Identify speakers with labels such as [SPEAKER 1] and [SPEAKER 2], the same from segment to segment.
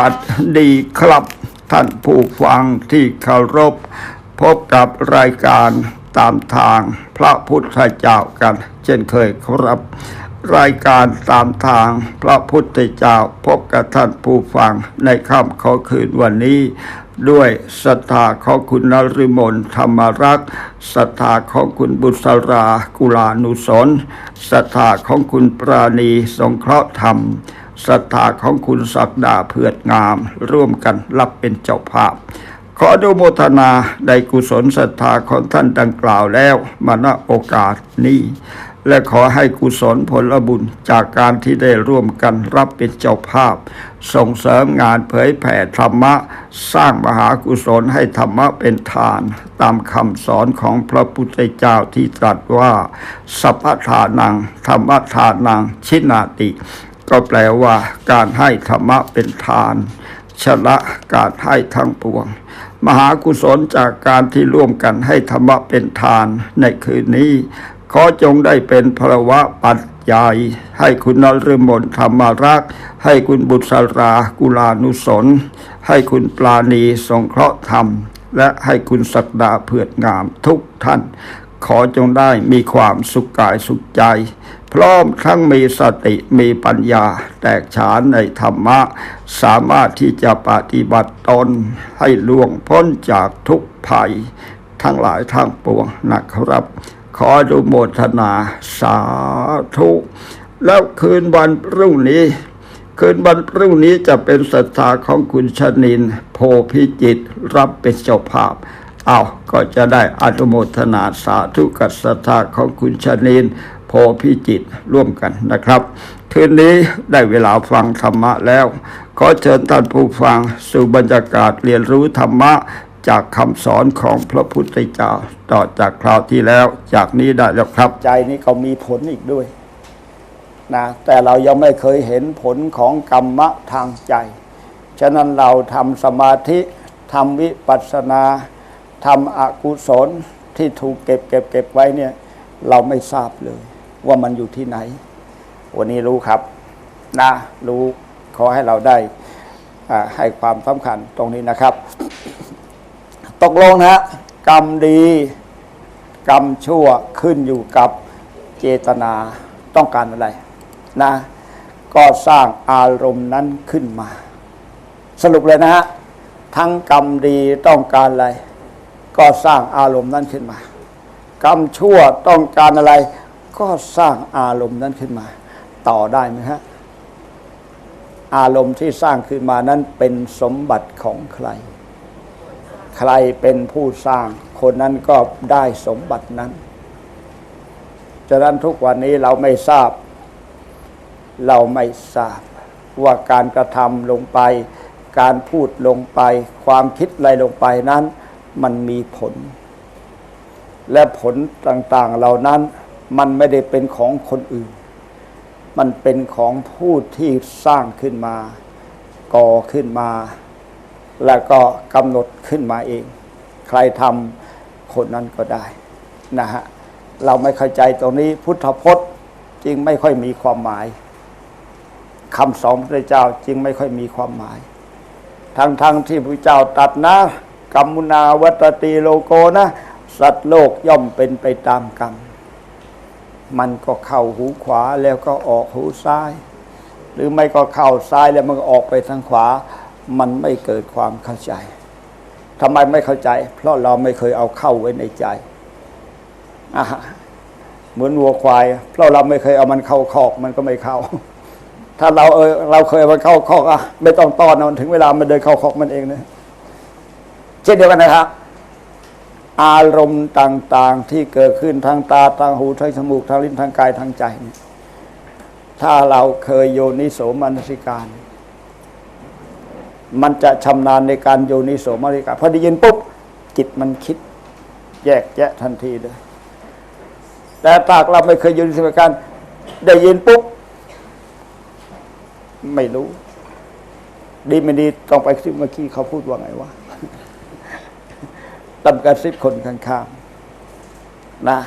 [SPEAKER 1] วัสดีครับท่านผู้ฟังที่เคารพ พบกับรายการตามทางพระพุทธเจ้ากัน เช่นเคยครับ รายการตามทางพระพุทธเจ้าพบกับท่านผู้ฟังในค่ำขอคืนวันนี้ ด้วยศรัทธาของคุณนริมนธรรมรักษ์ศรัทธาของคุณบุษรากุลานุสนศรัทธาของคุณปราณีสงเคราะห์ธรรม ศรัทธาของคุณศักดาเพือดงาม ร่วมกันรับเป็นเจ้าภาพ ขออนุโมทนาในกุศลศรัทธาของท่านดังกล่าวแล้วมาณโอกาสนี้และขอให้กุศลผลบุญจากการที่ได้ร่วมกันรับเป็นเจ้าภาพ ส่งเสริมงานเผยแผ่ธรรมะ สร้างมหากุศลให้ธรรมะเป็นทาน ตามคำสอนของพระพุทธเจ้าที่ตรัสว่า สัพพทานัง ธรรมทานัง ชินาติ ก็แปลว่า การให้ธรรมะเป็นทานชละการให้ทั้งปวง มหากุศลจากการที่ร่วมกันให้ธรรมะเป็นทานในคืนนี้ ขอจงได้เป็นพระวะปัจจัย ให้คุณนรมนธรรมรัก ให้คุณบุษรากุลานุสน ให้คุณปลาณีสงเคราะห์ธรรม และให้คุณศักดาเผือดงามทุกท่าน ขอจงได้มีความสุขกายสุขใจ พร้อมทั้งมีสติมีปัญญา แตกฉานในธรรมะ สามารถที่จะปฏิบัติตนให้ล่วงพ้นจากทุกภัย ทั้งหลายทั้งปวงนะครับ ขออนุโมทนาสาธุ แล้วคืนวันรุ่งนี้คืนวันพรุ่งนี้จะเป็นศรัทธาของคุณชนิน โพพิจิตรับเป็นเจ้าภาพ เอาก็จะได้อนุโมทนาสาธุกับศรัทธาของคุณชนินโพพิจิตร่วมกันนะครับ คืนนี้ได้เวลาฟังธรรมะแล้ว ขอเชิญท่านผู้ฟังสู่บรรยากาศเรียนรู้ธรรมะจากคำสอนของพระพุทธเจ้าต่อจากคราวที่แล้ว จากนี้ได้แล้วครับ ใจนี้เขามีผลอีกด้วยนะแต่เรายังไม่เคยเห็นผลของกรรมะทางใจ ฉะนั้นเราทำสมาธิทำวิปัสสนา ทำอกุศลที่ถูกเก็บเก็บเก็บไว้เนี่ย เราไม่ทราบเลย ว่ามันอยู่ที่ไหน วันนี้รู้ครับ นะรู้ขอให้เราได้อ่าให้ความสำคัญตรงนี้นะครับ ตกลงนะฮะกรรมดี กรรมชั่วขึ้นอยู่กับเจตนาต้องการอะไรนะ ก็สร้างอารมณ์นั้นขึ้นมา สรุปเลยนะฮะทั้งกรรมดีต้องการอะไร ก็สร้างอารมณ์นั้นขึ้นมา กรรมชั่วต้องการอะไร ก็สร้างอารมณ์นั้นขึ้นมา ต่อได้ไหมฮะอารมณ์ที่สร้างขึ้นมานั้นเป็นสมบัติของใคร ใครเป็นผู้สร้าง คนนั้นก็ได้สมบัตินั้นฉะนั้นทุกวันนี้เราไม่ทราบ เราไม่ทราบ ว่าการกระทำลงไป การพูดลงไป ความคิดอะไรลงไปนั้น มันมีผล และผลต่างๆเหล่านั้นมันไม่ได้เป็นของคนอื่น มันเป็นของผู้ที่สร้างขึ้นมา ก่อขึ้นมา แล้วก็กำหนดขึ้นมาเอง ใครทำคนนั้นก็ได้นะฮะเราไม่เข้าใจตรงนี้พุทธพจน์จึงไม่ค่อยมีความหมายคำสอนพระเจ้าจึงไม่ค่อยมีความหมาย ทั้งๆทที่พระเจ้าตัดนะ กรรมุนาวัตติโลโกนะ สัตว์โลกย่อมเป็นไปตามกรรม มันก็เข้าหูขวาแล้วก็ออกหูซ้าย หรือไม่ก็เข้าซ้ายแล้วมันก็ออกไปทางขวา มันไม่เกิดความเข้าใจทำไมไม่เข้าใจ เพราะเราไม่เคยเอาเข้าไว้ในใจอะเหมือนวัวควาย เพราะเราไม่เคยเอามันเข้าคอกมันก็ไม่เข้า ถ้าเราเออเราเคยเอามันเข้าคอกอะไม่ต้องต้อนมันถึงเวลามันเดินเข้าคอกมันเองเนะเช่นเดียวกันนะครับ อารมณ์ต่างๆที่เกิดขึ้นทางตาทางหูทางจมูกทางลิ้นทางกายทางใจนี่ถ้าเราเคยโยนิโสมนสิการ มันจะชำนาญในการโยนิโสมนสิการพอได้ยินปุ๊บจิตมันคิด แยกแยะทันทีเลยแต่ถ้าเราไม่เคยโยนิโสมนสิการ ได้ยินปุ๊บไม่รู้ ดีไม่ดีต้องไปซิดเมื่อกี้เขาพูดว่าไงวะ ตำกระซิบคนข้างๆนะ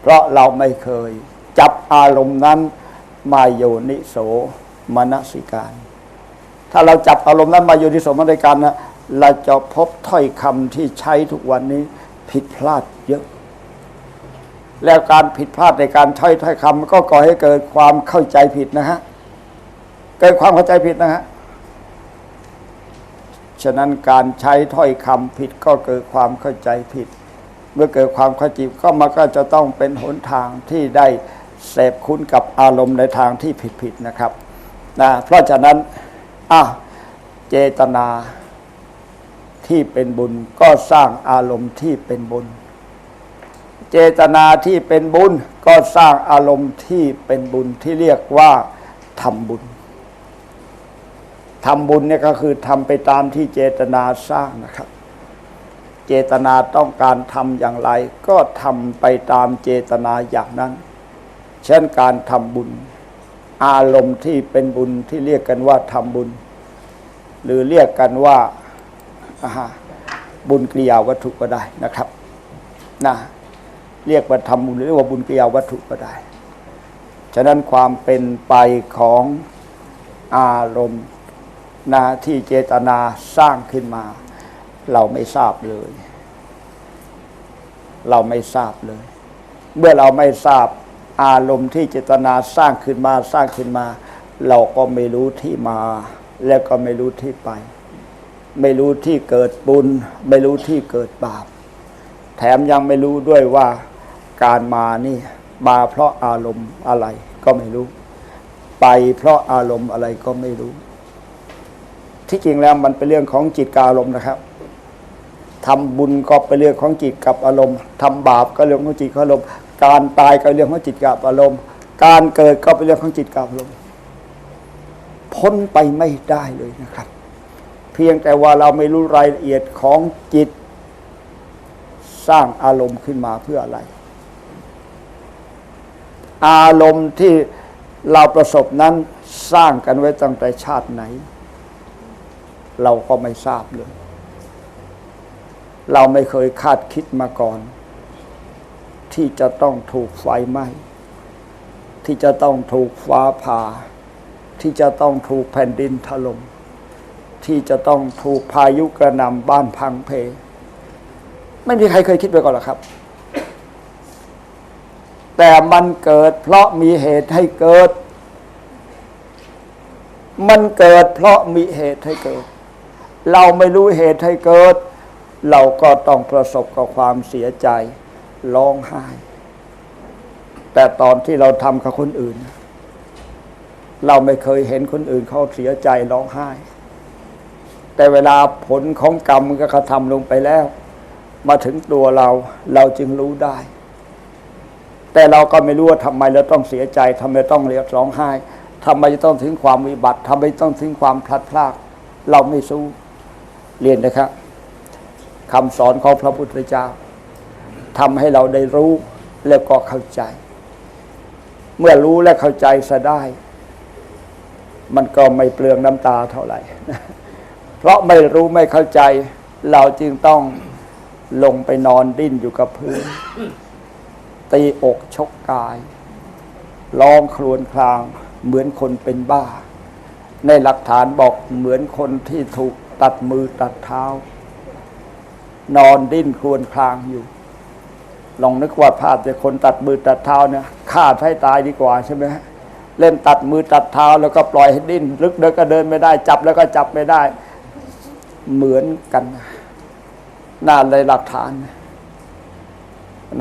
[SPEAKER 1] เพราะเราไม่เคย จับอารมณ์นั้นมาโยนิโสมนสิการ ถ้าเราจับอารมณ์นั้นมาอยู่ที่สมรรถการนะเราจะพบถ้อยคำที่ใช้ทุกวันนี้ผิดพลาดเยอะ แล้วการผิดพลาดในการใช้ถ้อยคำก็ก่อให้เกิดความเข้าใจผิดนะฮะ เกิดความเข้าใจผิดนะฮะ ฉะนั้นการใช้ถ้อยคำผิดก็เกิดความเข้าใจผิด เมื่อเกิดความเข้าใจผิดก็มันก็จะต้องเป็นหนทางที่ได้เสพคุ้นกับอารมณ์ในทางที่ผิดๆนะครับนะเพราะฉะนั้นอะเจตนาที่เป็นบุญก็สร้างอารมณ์ที่เป็นบุญ เจตนาที่เป็นบุญก็สร้างอารมณ์ที่เป็นบุญที่เรียกว่าทำบุญ ทำบุญเนี่ยก็คือทำไปตามที่เจตนาสร้างนะครับ เจตนาต้องการทำอย่างไร ก็ทำไปตามเจตนาอย่างนั้น เช่นการทำบุญ อารมณ์ที่เป็นบุญที่เรียกกันว่าทำบุญ หรือเรียกกันว่าบุญกริยาวัตถุก็ได้นะครับนะเรียกว่าทำบุญหรือว่าบุญกริยาวัตถุก็ได้ ฉะนั้นความเป็นไปของอารมณ์ นะที่เจตนาสร้างขึ้นมา เราไม่ทราบเลย เราไม่ทราบเลย เมื่อเราไม่ทราบอารมณ์ที่เจตนาสร้างขึ้นมาสร้างขึ้นมา เราก็ไม่รู้ที่มา แล้วก็ไม่รู้ที่ไป ไม่รู้ที่เกิดบุญ ไม่รู้ที่เกิดบาป แถมยังไม่รู้ด้วยว่าการมานี่มาเพราะอารมณ์อะไรก็ไม่รู้ ไปเพราะอารมณ์อะไรก็ไม่รู้ ที่จริงแล้วมันเป็นเรื่องของจิตกอารมณ์นะครับทำบุญก็เป็นเรื่องของจิตกับอารมณ์ทำบาปก็เรื่องของจิตกับอารมณ์ การตายก็เรื่องของจิตกับอารมณ์ การเกิดก็เป็นเรื่องของจิตกับอารมณ์ พ้นไปไม่ได้เลยนะครับ เพียงแต่ว่าเราไม่รู้รายละเอียดของจิต สร้างอารมณ์ขึ้นมาเพื่ออะไร อารมณ์ที่เราประสบนั้นสร้างกันไว้ตั้งแต่ชาติไหน เราก็ไม่ทราบเลย เราไม่เคยคาดคิดมาก่อน ที่จะต้องถูกไฟไหม้ ที่จะต้องถูกฟ้าผ่า ที่จะต้องถูกแผ่นดินถล่มที่จะต้องถูกพายุกระหน่ำบ้านพังเพ ไม่มีใครเคยคิดไปก่อนหรอกครับ แต่มันเกิดเพราะมีเหตุให้เกิด มันเกิดเพราะมีเหตุให้เกิด เราไม่รู้เหตุให้เกิด เราก็ต้องประสบกับความเสียใจร้องไห้ แต่ตอนที่เราทำกับคนอื่น เราไม่เคยเห็นคนอื่นเขาเสียใจร้องไห้ แต่เวลาผลของกรรมก็กระทำลงไปแล้ว มาถึงตัวเราเราจึงรู้ได้ แต่เราก็ไม่รู้ว่าทำไมเราต้องเสียใจทำไมต้องเรียกร้องไห้ทำไมจะต้องถึงความวิบัติทำไมต้องถึงความพลัดพราก เราไม่สู้ เรียนนะครับคำสอนของพระพุทธเจ้าทำให้เราได้รู้แล้วก็เข้าใจ เมื่อรู้และเข้าใจซะได้ มันก็ไม่เปลืองน้ำตาเท่าไหร่ เพราะไม่รู้ไม่เข้าใจ เราจึงต้องลงไปนอนดิ้นอยู่กับพื้น ตีอกชกกายร้องครวญครางเหมือนคนเป็นบ้า ในหลักฐานบอกเหมือนคนที่ถูก ตัดมือตัดเท้า นอนดิ้นครวญครางอยู่ ลองนึกว่าภาพแต่คนตัดมือตัดเท้าเนี่ยฆ่าให้ตายดีกว่าใช่ไหมเล่นตัดมือตัดเท้าแล้วก็ปล่อยให้ดิ้นลึกเดินก็เดินไม่ได้ จับแล้วก็จับไม่ได้ เหมือนกันน่าในหลักฐาน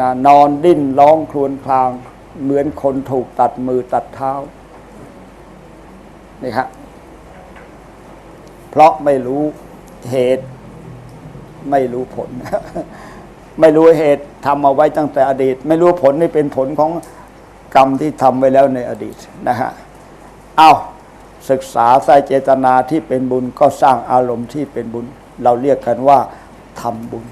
[SPEAKER 1] นะนอนดิ้นร้องครวญคราง เหมือนคนถูกตัดมือตัดเท้านี่ครับ ราะไม่รู้เหตุ ไม่รู้ผล ไม่รู้เหตุทำเอาไว้ตั้งแต่อดีต ไม่รู้ผลนี่เป็นผลของกรรมที่ทำไว้แล้วในอดีตนะฮะเอาศึกษาสายเจตนาที่เป็นบุญก็สร้างอารมณ์ที่เป็นบุญ เราเรียกกันว่าทำบุญ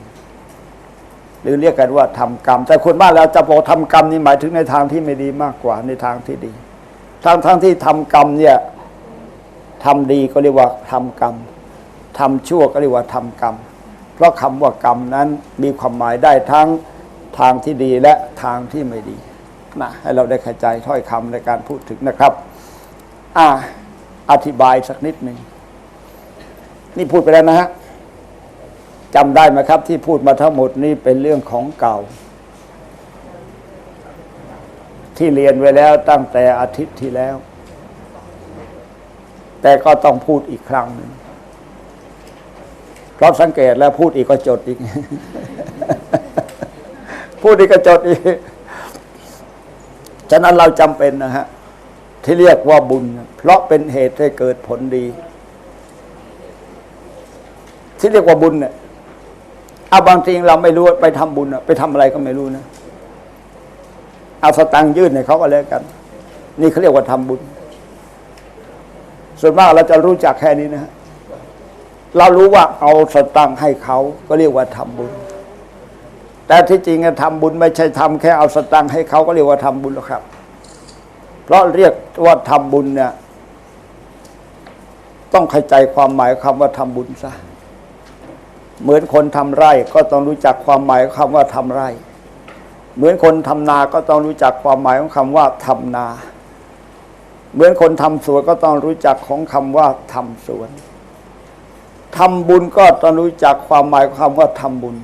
[SPEAKER 1] หรือเรียกกันว่าทำกรรม แต่คนบ้านเราจะบอกทำกรรมนี่หมายถึงในทางที่ไม่ดีมากกว่าในทางที่ดีทางทางที่ทำกรรมเนี่ย ทำดีก็เรียกว่าทำกรรมทำชั่วก็เรียกว่าทำกรรม เพราะคำว่ากรรมนั้นมีความหมายได้ทั้งทางที่ดีและทางที่ไม่ดีนะให้เราได้เข้าใจถ้อยคำในการพูดถึงนะครับอ่าอธิบายสักนิดหนึ่งนี่พูดไปแล้วนะฮะจำได้ไหมครับ ที่พูดมาทั้งหมดนี่เป็นเรื่องของเก่า ที่เรียนไว้แล้วตั้งแต่อาทิตย์ที่แล้ว แต่ก็ต้องพูดอีกครั้งหนึ่งเพราะสังเกตแล้วพูดอีกก็จดอีก พูดอีกก็จดอีก ฉะนั้นเราจำเป็นนะฮะ ที่เรียกว่าบุญ เพราะเป็นเหตุให้เกิดผลดี ที่เรียกว่าบุญเนี่ยเอาบางทีเราไม่รู้ไปทำบุญไปทำอะไรก็ไม่รู้นะ เอาสตังค์ยื่นให้เขาก็แล้วกัน นี่เขาเรียกว่าทำบุญ ส่วนมากเราจะรู้จักแค่นี้นะเรารู้ว่าเอาสตังค์ให้เขาก็เรียกว่าทำบุญ แต่ที่จริงอะทำบุญไม่ใช่ทำแค่เอาสตังค์ให้เขาก็เรียกว่าทำบุญหรอกครับ เพราะเรียกว่าทำบุญเนี่ย ต้องเข้าใจความหมายคำว่าทำบุญซะเหมือนคนทำไร่ก็ต้องรู้จักความหมายของคำว่าทำไร่ เหมือนคนทำนาก็ต้องรู้จักความหมายของคำว่าทำนา เหมือนคนทำสวนก็ต้องรู้จักของคำว่าทำสวนทำบุญก็ต้องรู้จักความหมายของคำว่าทำบุญ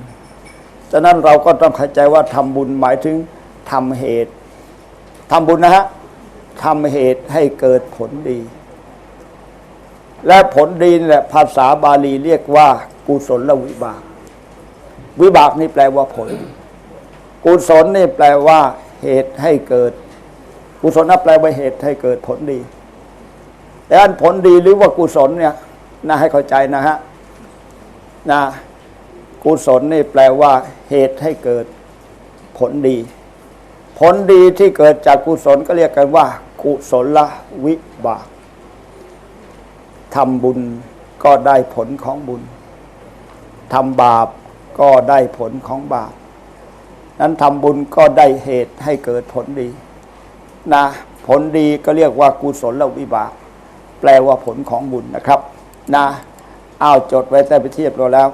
[SPEAKER 1] ฉะนั้นเราก็ต้องเข้าใจว่าทำบุญหมายถึงทำเหตุทำบุญนะฮะทำเหตุให้เกิดผลดี และผลดีนี่แหละภาษาบาลีเรียกว่า กุศลวิบาก วิบากนี่แปลว่าผล กุศลนี่แปลว่า เหตุให้เกิด กุศลนั่นแปลว่าเหตุให้เกิดผลดี แต่อันผลดีหรือว่ากุศลเนี่ยน่าให้เข้าใจนะฮะนะกุศลนี่แปลว่า เหตุให้เกิดผลดี ผลดีที่เกิดจากกุศลก็เรียกกันว่า กุศลวิบากทำบุญก็ได้ผลของบุญทำบาปก็ได้ผลของบาป นั้นทำบุญก็ได้เหตุให้เกิดผลดี นะผลดีก็เรียกว่ากุศลวิบาก แปลว่าผลของบุญนะครับนะอ้าวจดไว้แต่ไปเทียบเราแล้ว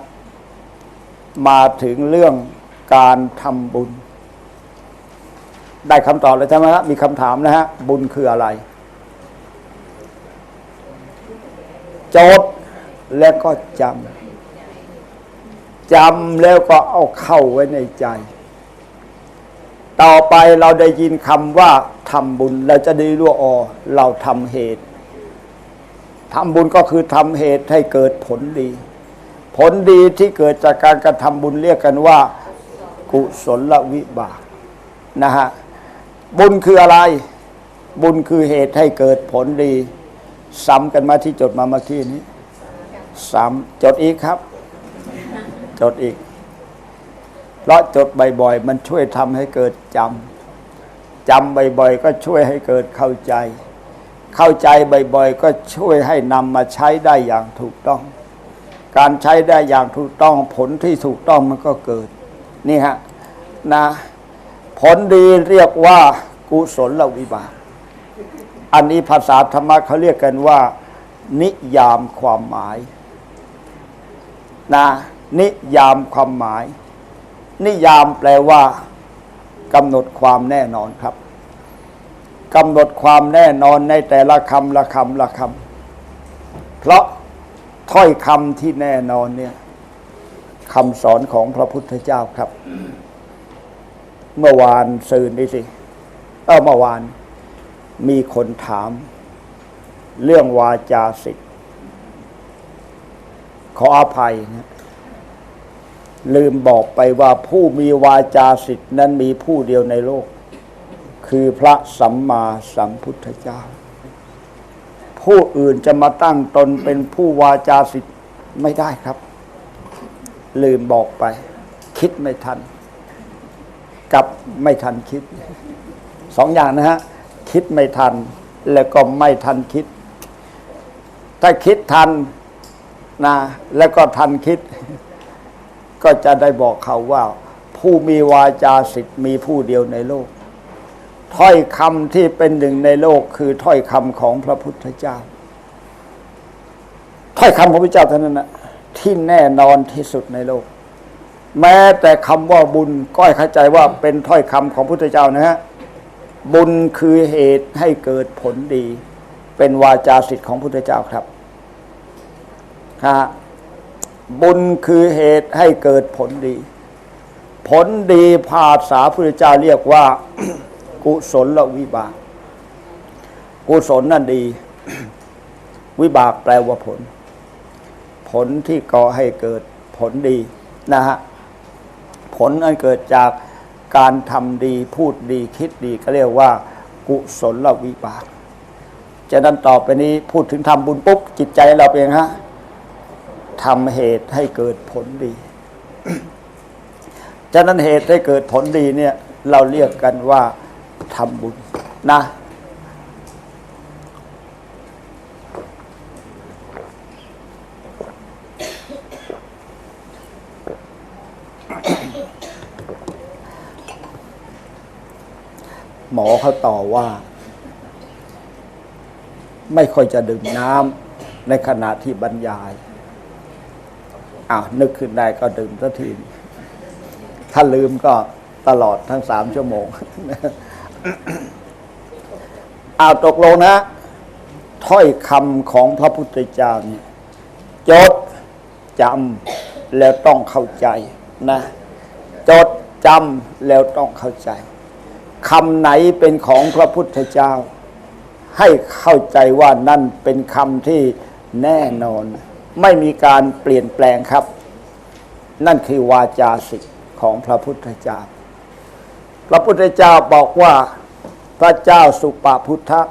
[SPEAKER 1] มาถึงเรื่องการทำบุญ ได้คำตอบแล้วใช่ไหมครับมีคำถามนะฮะบุญคืออะไรจทย์แล้วก็จำจำแล้วก็เอาเข้าไว้ในใจ ต่อไปเราได้ยินคำว่าทำบุญเราจะได้รู้อ๋อเราทำเหตุทำบุญก็คือทำเหตุให้เกิดผลดี ผลดีที่เกิดจากการกระทำบุญเรียกกันว่า กุศลวิบากนะฮะบุญคืออะไร บุญคือเหตุให้เกิดผลดี ซ้ำกันมาที่จดมาเมื่อกี้นี้ซ้ำจดอีกครับ จดอีก เพราะจดบ่อยๆ มันช่วยทำให้เกิดจำจำบ่อยๆ ก็ช่วยให้เกิดเข้าใจ เข้าใจบ่อยๆ ก็ช่วยให้นำมาใช้ได้อย่างถูกต้อง การใช้ได้อย่างถูกต้องผลที่ถูกต้องมันก็เกิด นี่ฮะนะผลดีเรียกว่ากุศลวิบากอันนี้ภาษาธรรมะเขาเรียกกันว่า นิยามความหมายนะนิยามความหมาย นิยามแปลว่ากำหนดความแน่นอนครับกำหนดความแน่นอนในแต่ละคำละคำละคำเพราะถ้อยคำที่แน่นอนเนี่ยคำสอนของพระพุทธเจ้าครับ เมื่อวานซืนนี่สิเออเมื่อวานมีคนถาม เรื่องวาจาสิทธิ์ขออภัยนะ ลืมบอกไปว่าผู้มีวาจาสิทธิ์นั้นมีผู้เดียวในโลก คือพระสัมมาสัมพุทธเจ้า ผู้อื่นจะมาตั้งตนเป็นผู้วาจาสิทธิ์ไม่ได้ครับ ลืมบอกไป คิดไม่ทัน กับไม่ทันคิดสองอย่างนะฮะ คิดไม่ทัน แล้วก็ไม่ทันคิด ถ้าคิดทันนะแล้วก็ทันคิด ก็จะได้บอกเขาว่า ผู้มีวาจาสิทธิ์มีผู้เดียวในโลก ถ้อยคำที่เป็นหนึ่งในโลกคือถ้อยคำของพระพุทธเจ้า ถ้อยคำของพระพุทธเจ้าเท่านั้นนะที่แน่นอนที่สุดในโลก แม้แต่คำว่าบุญก็ให้เข้าใจว่าเป็นถ้อยคำของพระพุทธเจ้านะฮะบุญคือเหตุให้เกิดผลดี เป็นวาจาสิทธิ์ของพุทธเจ้าครับฮะบุ บุญคือเหตุให้เกิดผลดี ผลดีภาษาพุทธเจ้าเรียกว่า กุศลวิบาก กุศลนั่นดี วิบากแปลว่าผล ผลที่ก่อให้เกิดผลดีนะฮะผลอันเกิดจากการทำดีพูดดีคิดดีก็เรียกว่า กุศลวิบากจะนั้นต่อไปนี้พูดถึงทำบุญปุ๊บจิตใจเราเป็นไงฮะ ทำเหตุให้เกิดผลดี ฉะนั้นเหตุให้เกิดผลดีเนี่ย เราเรียกกันว่าทำบุญนะหมอเขาต่อว่า ไม่ค่อยจะดื่มน้ำในขณะที่บรรยาย อ้าวนึกขึ้นได้ก็ดื่มสักที ถ้าลืมก็ตลอดทั้งสามชั่วโมงอ้าวตกลงนะ ถ้อยคำของพระพุทธเจ้าเนี่ยจดจำแล้วต้องเข้าใจนะจดจำแล้วต้องเข้าใจคำไหนเป็นของพระพุทธเจ้า ให้เข้าใจว่านั่นเป็นคำที่แน่นอน ไม่มีการเปลี่ยนแปลงครับ นั่นคือวาจาสิทธิ์ของพระพุทธเจ้า พระพุทธเจ้าบอกว่าพระเจ้าสุปาพุทธะ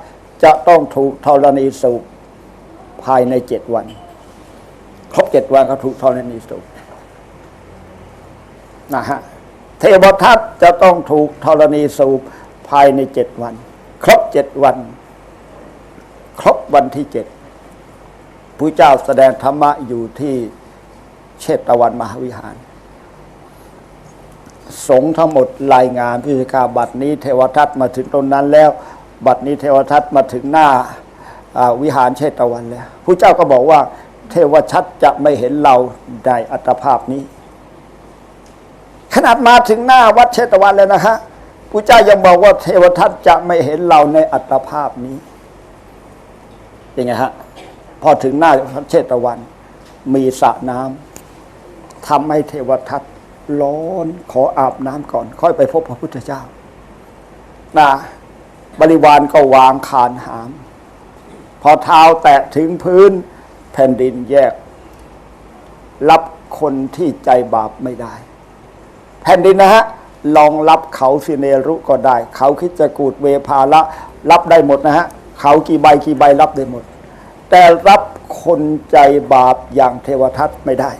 [SPEAKER 1] จะต้องถูกธรณีสูบภายในเจ็ดวัน ครบเจ็ดวันก็ถูกธรณีสูบนะฮะเทวทัตจะต้องถูกธรณีสูบภายในเจ็ดวัน ครบเจ็ดวัน ครบวันที่เจ็ด พระเจ้าแสดงธรรมะอยู่ที่เชตวันมหาวิหาร สงฆ์ทั้งหมดรายงานพิธีการบัดนี้เทวทัตมาถึงตรงนั้นแล้ว บัดนี้เทวทัตมาถึงหน้าวิหารเชตวันแล้วพระเจ้าก็บอกว่า เทวชัดจะไม่เห็นเราในอัตภาพนี้ ขนาดมาถึงหน้าวัดเชตวันแล้วนะฮะพระเจ้ายังบอกว่าเทวทัตจะไม่เห็นเราในอัตภาพนี้เป็นไงฮะ พอถึงหน้าวัดเชตวัน มีสระน้ำทำให้เทวทัตร้อนขออาบน้ำก่อน ค่อยไปพบพระพุทธเจ้านะบริวารก็วางคานหาม พอเท้าแตะถึงพื้นแผ่นดินแยก รับคนที่ใจบาปไม่ได้ แผ่นดินนะฮะลองรับเขาสิเนรุก็ได้ เขาคิดจะกูดเวภาละ รับได้หมดนะฮะ เขากี่ใบกี่ใบรับได้หมด แต่รับคนใจบาปอย่างเทวทัตไม่ได้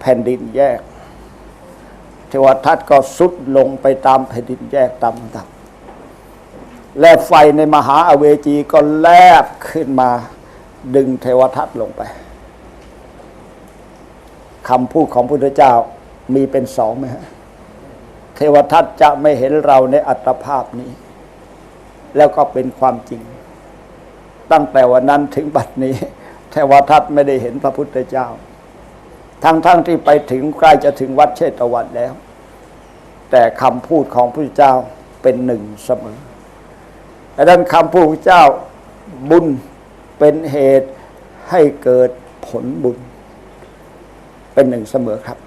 [SPEAKER 1] แผ่นดินแยก เทวทัตก็สุดลงไปตามแผ่นดินแยกตามดับและไฟในมหาอเวจีก็แลบขึ้นมาดึงเทวทัตลงไปคำพูดของพุทธเจ้ามีเป็นสองไหมฮะเทวทัตจะไม่เห็นเราในอัตภาพนี้ แล้วก็เป็นความจริง ตั้งแต่วันนั้นถึงบัดนี้เทวทัตไม่ได้เห็นพระพุทธเจ้า ทั้งๆทที่ไปถึงใกล้จะถึงวัดเชตวันแล้ว แต่คำพูดของพระพุทธเจ้าเป็นหนึ่งเสมอดังนั้นคำพูดพระเจ้าบุญเป็นเหตุให้เกิดผลบุญ เป็นหนึ่งเสมอครับ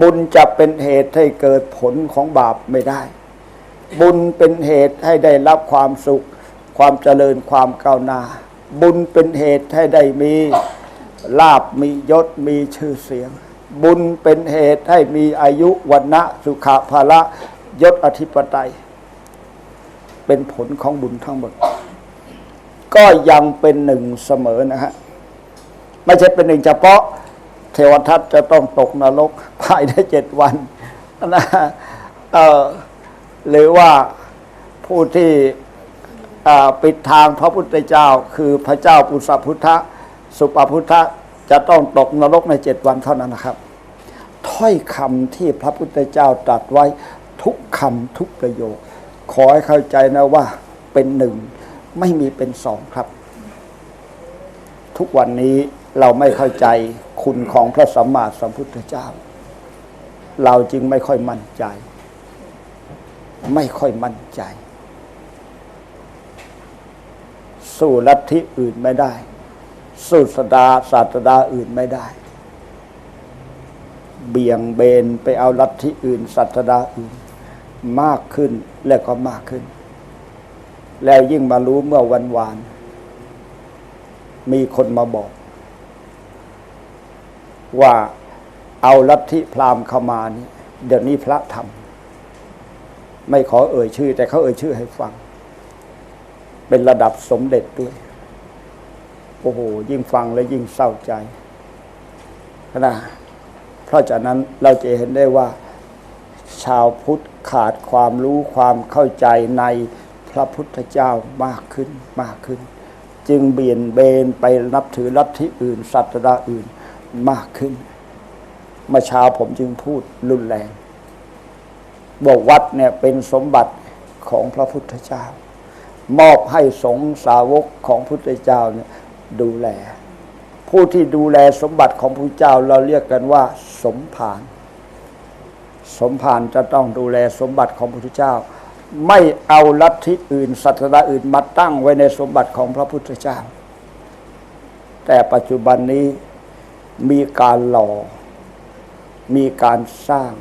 [SPEAKER 1] บุญจะเป็นเหตุให้เกิดผลของบาปไม่ได้ บุญเป็นเหตุให้ได้รับความสุข ความเจริญความก้าวหน้า บุญเป็นเหตุให้ได้มีลาบมียศมีชื่อเสียง บุญเป็นเหตุให้มีอายุวันนะสุขภาละยศอธิปไตย เป็นผลของบุญทั้งหมด ก็ยังเป็นหนึ่งเสมอนะฮะ ไม่ใช่เป็นหนึ่งเฉพาะ เทวทัตจะต้องตกนรกภายในเจ็ดวันนะเออหรือว่าผู้ที่ ปิดทางพระพุทธเจ้า คือพระเจ้าปุษพุทธะสุปพุทธะจะต้องตกนรกในเจ็ดวันเท่านั้นนะครับ ถ้อยคำที่พระพุทธเจ้าตรัสไว้ทุกคำทุกประโยค ขอให้เข้าใจนะว่าเป็นหนึ่งไม่มีเป็นสองครับ ทุกวันนี้เราไม่เข้าใจคุณของพระสัมมาสัมพุทธเจ้า เราจึงไม่ค่อยมั่นใจ ไม่ค่อยมั่นใจ สู้ลัทธิอื่นไม่ได้ สู้สดาศาสดาอื่นไม่ได้ เบี่ยงเบนไปเอาลัทธิอื่นศาสดาอื่น มากขึ้นและก็มากขึ้น แล้วยิ่งมารู้เมื่อวันวาน มีคนมาบอก ว่าเอาลัทธิพราหมณ์เข้ามานี่เดี๋ยวนี้พระทำไม่ขอเอ่ยชื่อ แต่เขาเอ่ยชื่อให้ฟัง เป็นระดับสมเด็จด้วย โอ้โห ยิ่งฟังแล้วยิ่งเศร้าใจนะเพราะจากนั้นเราจะเห็นได้ว่า ชาวพุทธขาดความรู้ความเข้าใจในพระพุทธเจ้ามากขึ้นมากขึ้น จึงเบี่ยนเบนไปนับถือลัทธิอื่นศาสดาอื่นมากขึ้นเมื่อเช้าผมจึงพูดรุนแรงบอกวัดเนี่ยเป็นสมบัติของพระพุทธเจ้า มอบให้สงสาวกของพุทธเจ้าเนี่ยดูแล ผู้ที่ดูแลสมบัติของพระเจ้าเราเรียกกันว่า สมภารสมภารจะต้องดูแลสมบัติของพระพุทธเจ้า ไม่เอาลัทธิอื่นศาสนาอื่นมาตั้งไว้ในสมบัติของพระพุทธเจ้า แต่ปัจจุบันนี้มีการหล่อ มีการสร้าง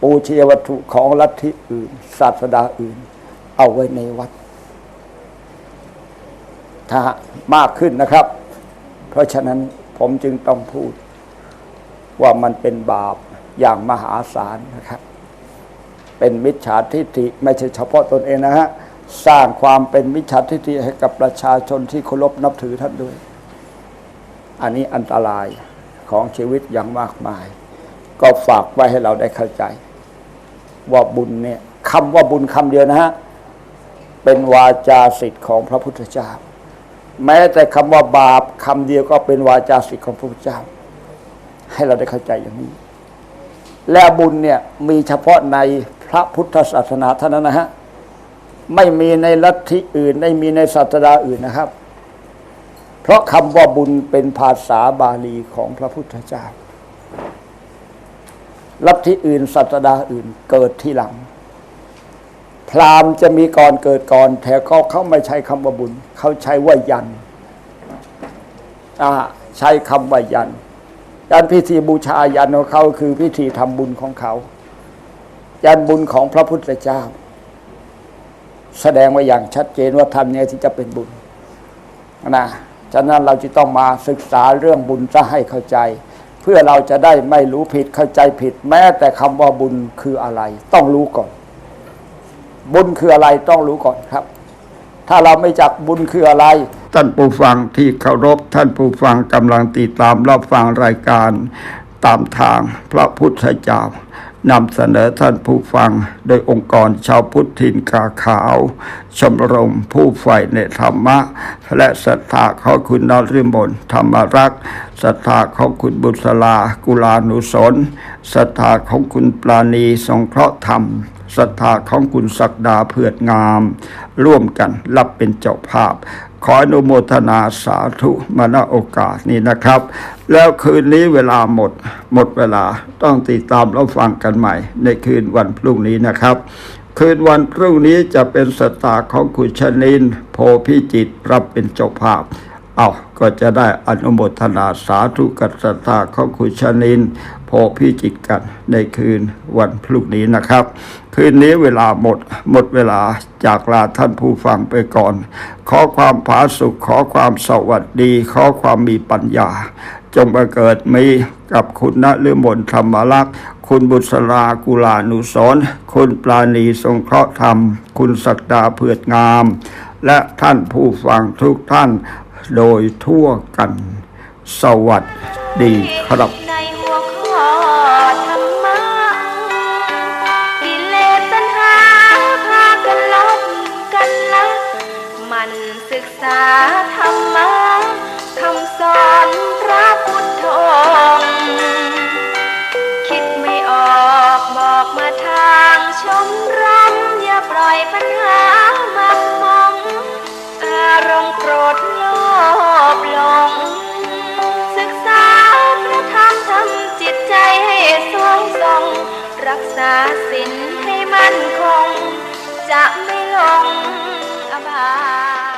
[SPEAKER 1] ปูชนียวัตถุของลัทธิอื่น ศาสดาอื่น เอาไว้ในวัด ถ้ามากขึ้นนะครับ เพราะฉะนั้นผมจึงต้องพูด ว่ามันเป็นบาปอย่างมหาศาลนะครับ เป็นมิจฉาทิฏฐิไม่ใช่เฉพาะตนเองนะฮะสร้างความเป็นมิจฉาทิฏฐิให้กับประชาชนที่เคารพนับถือท่านด้วย อันนี้อันตรายของชีวิตอย่างมากมาย ก็ฝากไว้ให้เราได้เข้าใจ ว่าบุญเนี่ยคำว่าบุญคำเดียวนะฮะ เป็นวาจาสิทธิ์ของพระพุทธเจ้า แม้แต่คำว่าบาปคำเดียวก็เป็นวาจาสิทธิของพระพุทธเจ้า ให้เราได้เข้าใจอย่างนี้ และบุญเนี่ยมีเฉพาะในพระพุทธศาสนาเท่านั้นนะฮะไม่มีในลัทธิอื่น ไม่มีในศาสนาอื่นนะครับ เพราะคำว่าบุญเป็นภาษาบาลีของพระพุทธเจ้าลัทธิอื่นศาสนาอื่นเกิดที่หลัง พราหมณ์จะมีก่อนเกิดก่อน แต่เขาเขาไม่ใช้คำว่าบุญ เขาใช้ว่ายันใช้คำว่ายันการพิธีบูชายันของเขาคือพิธีทำบุญของเขา ยันบุญของพระพุทธเจ้า แสดงไว้อย่างชัดเจนว่าทำเนี่ยที่จะเป็นบุญนะฉะนั้นเราจะต้องมาศึกษาเรื่องบุญจะให้เข้าใจ เพื่อเราจะได้ไม่รู้ผิดเข้าใจผิด แม้แต่คำว่าบุญคืออะไร ต้องรู้ก่อน บุญคืออะไรต้องรู้ก่อนครับ ถ้าเราไม่จักบุญคืออะไร ท่านผู้ฟังที่เคารพท่านผู้ฟังกำลังติดตามรับฟังรายการตามทางพระพุทธเจ้านำเสนอท่านผู้ฟังโดยองค์กรชาวพุทธินกาขาว ชมรมผู้ใฝ่ในธรรมะ และศรัทธาของคุณนริมนธรรมรักษ์ศรัทธาของคุณบุษลากุลานุสนศรัทธาของคุณปราณีสงเคราะห์ธรรม ศรัทธาของคุณศักดาเผือดงาม ร่วมกันรับเป็นเจ้าภาพ ขออนุโมทนาสาธุมาณโอกาสนี้นะครับ แล้วคืนนี้เวลาหมด หมดเวลาต้องติดตามรับฟังกันใหม่ ในคืนวันพรุ่งนี้นะครับคืนวันพรุ่งนี้จะเป็นสตาของคุณชนินโพพิจิตรรับเป็นเจ้าภาพ เอาก็จะได้อนุโมทนาสาธุกัสตาของคุณชนินโพพิจิตกันในคืนวันพรุ่งนี้นะครับ คืนนี้เวลาหมดหมดเวลาจากลาท่านผู้ฟังไปก่อน ขอความผาสุขขอความสวัสดี ขอความมีปัญญา จงบังเกิดมีกับคุณณฤมลธรรมลักษ์คุณบุษรากุลานุสรคุณปราณีสงเคราะห์ธรรม คุณศักดาเผือดงาม และท่านผู้ฟังทุกท่าน โดยทั่วกัน สวัสดีครับ
[SPEAKER 2] ในหัวข้อธรรมะกิเลสตัณหาพากันลบกันละมันศึกษาธรรมะคำสอนพระพุทธองค์คิดไม่ออกบอกมาทางชมรมอย่าปล่อยปัญหามักมองอารมณ์โกรธ อบหลงศึกษาพระธรรมทำจิตใจให้สวงทรงรักษาศีลให้มั่นคง จะไม่หลงอบาย